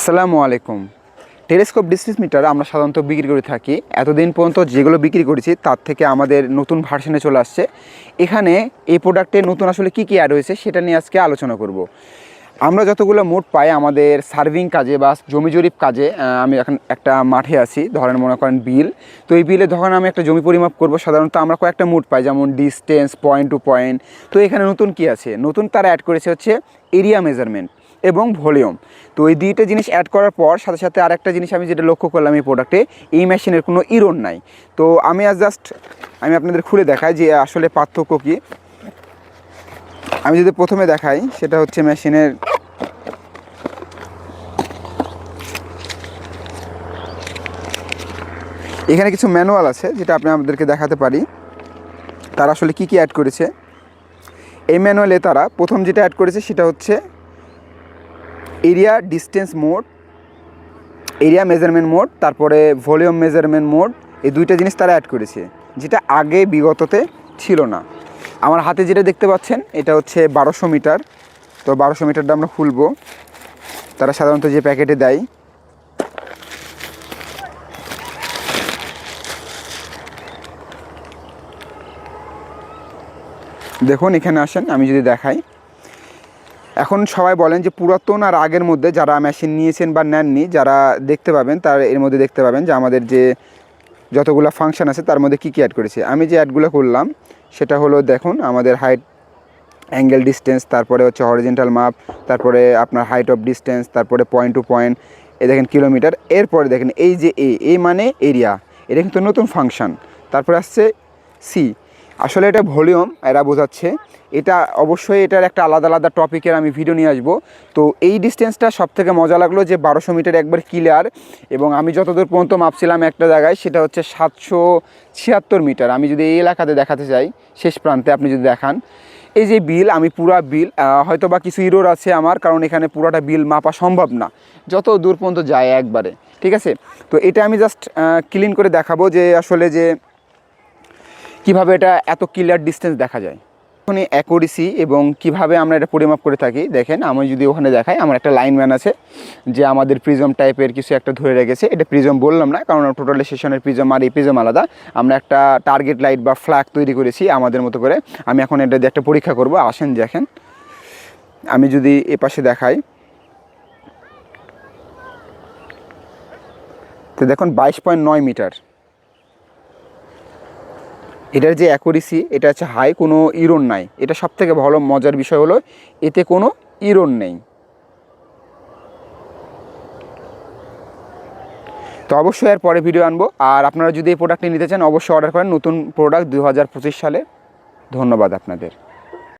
আসসালামু আলাইকুম। Telescope distance metre আমরা সাধারণত বিক্রি করে থাকি। এতদিন পর্যন্ত যেগুলো বিক্রি করেছি, তার থেকে আমাদের নতুন ভার্সনে চলে আসছে। এখানে এই প্রোডাক্টে নতুন আসলে কী কী অ্যাড হয়েছে, সেটা নিয়ে আজকে আলোচনা করব। আমরা যতগুলো মোট পাই, আমাদের সার্ভিং কাজে বা জমি জরিপ কাজে আমি এখন একটা মাঠে আছি, ধরেন মনে করেন বিল। তো এই বিলে যখন আমি একটা জমি পরিমাপ করব, সাধারণত আমরা কয়েকটা মোট পাই, যেমন ডিস্টেন্স পয়েন্ট টু পয়েন্ট তো এখানে নতুন কি আছে? নতুন তারা অ্যাড করেছে হচ্ছে এরিয়া মেজারমেন্ট এবং ভলিউম। তো এই দুইটা জিনিস অ্যাড করার পর সাথে সাথে আর একটা জিনিস আমি যেটা লক্ষ্য করলাম এই প্রোডাক্টে এই মেশিনের কোনো ইরন নাই। তো আমি আজ জাস্ট আমি আপনাদের খুলে দেখাই যে আসলে পার্থক্য কী। আমি যদি প্রথমে দেখাই, সেটা হচ্ছে মেশিনের এখানে কিছু ম্যানুয়াল আছে, যেটা আপনি আমাদেরকে দেখাতে পারি। তারা আসলে কি কি অ্যাড করেছে। এই ম্যানুয়ালে তারা প্রথম যেটা অ্যাড করেছে, সেটা হচ্ছে area distance mode, area measurement mode, তারপরে ভলিউম মেজারমেন্ট মোড, এই দুইটা জিনিস তারা অ্যাড করেছে, যেটা আগে বিগততে ছিল না। আমার হাতে যেটা দেখতে পাচ্ছেন, এটা হচ্ছে বারোশো মিটার। তো বারোশো মিটারটা আমরা খুলবো। তারা সাধারণত যে প্যাকেটে দেয়, দেখুন এখানে আসেন, আমি যদি দেখাই। এখন সবাই বলেন যে পুরাতন আর আগের মধ্যে যারা মেশিন নিয়েছেন বা নেননি, যারা দেখতে পাবেন, তার এর মধ্যে দেখতে পাবেন যে আমাদের যে যতগুলো ফাংশন আছে, তার মধ্যে কী কী অ্যাড করেছে। আমি যে অ্যাডগুলো করলাম, সেটা হলো দেখুন, আমাদের হাইট অ্যাঙ্গেল ডিস্টেন্স তারপরে হচ্ছে হরিজেন্টাল মাপ তারপরে আপনার হাইট অফ ডিস্টেন্স তারপরে পয়েন্ট টু পয়েন্ট এ দেখেন কিলোমিটার এরপরে দেখেন এই যে এ এই মানে এরিয়া এটা কিন্তু নতুন ফাংশন তারপরে আসছে সি আসলে এটা ভলিউম, এরা বোঝাচ্ছে। এটা অবশ্যই এটার একটা আলাদা আলাদা টপিকের আমি ভিডিও নিয়ে আসব। তো এই ডিস্টেন্সটা সব থেকে মজা লাগল যে বারোশো মিটার একবার ক্লিয়ার এবং আমি যতদূর পর্যন্ত মাপছিলাম একটা জায়গায়, সেটা হচ্ছে সাতশো ছিয়াত্তর মিটার আমি যদি এই এলাকাতে দেখাতে চাই, শেষ প্রান্তে আপনি যদি দেখান। এই যে বিল, আমি পুরা বিল হয়তো বা কিছু ইরোর আছে আমার, কারণ এখানে পুরাটা বিল মাপা সম্ভব না। যত দূর পর্যন্ত যায় একবারে, ঠিক আছে? তো এটা আমি জাস্ট ক্লিন করে দেখাবো যে আসলে যে কীভাবে এটা এত ক্লিয়ার ডিস্টেন্স দেখা যায়? ওখানে অ্যাকুরেসি এবং কীভাবে আমরা এটা পরিমাপ করে থাকি, দেখেন, আমি যদি ওখানে দেখাই, আমার একটা লাইনম্যান আছে, যে আমাদের প্রিজম টাইপের কিছু একটা ধরে রেখেছে। এটা প্রিজম বললাম না, কারণ টোটালি সেশনের প্রিজম আর এই প্রিজম আলাদা। আমরা একটা টার্গেট লাইট বা ফ্ল্যাগ তৈরি করেছি আমাদের মতো করে। আমি এখন এটা দিয়ে একটা পরীক্ষা করব। আসেন, দেখেন। আমি যদি এ পাশে দেখাই। তো দেখুন, বাইশ পয়েন্ট নয় মিটার। এটার যে অ্যাকুরেসি এটা হচ্ছে হাই কোনো ইরন নাই। এটা সব থেকে ভালো, মজার বিষয় হলো, এতে কোনো ইরন নেই। তো অবশ্যই এর পরে ভিডিও আনব। আর আপনারা যদি এই প্রোডাক্টটি নিতে চান, অবশ্যই অর্ডার করেন নতুন প্রোডাক্ট দু হাজার পঁচিশ সালে। ধন্যবাদ আপনাদের।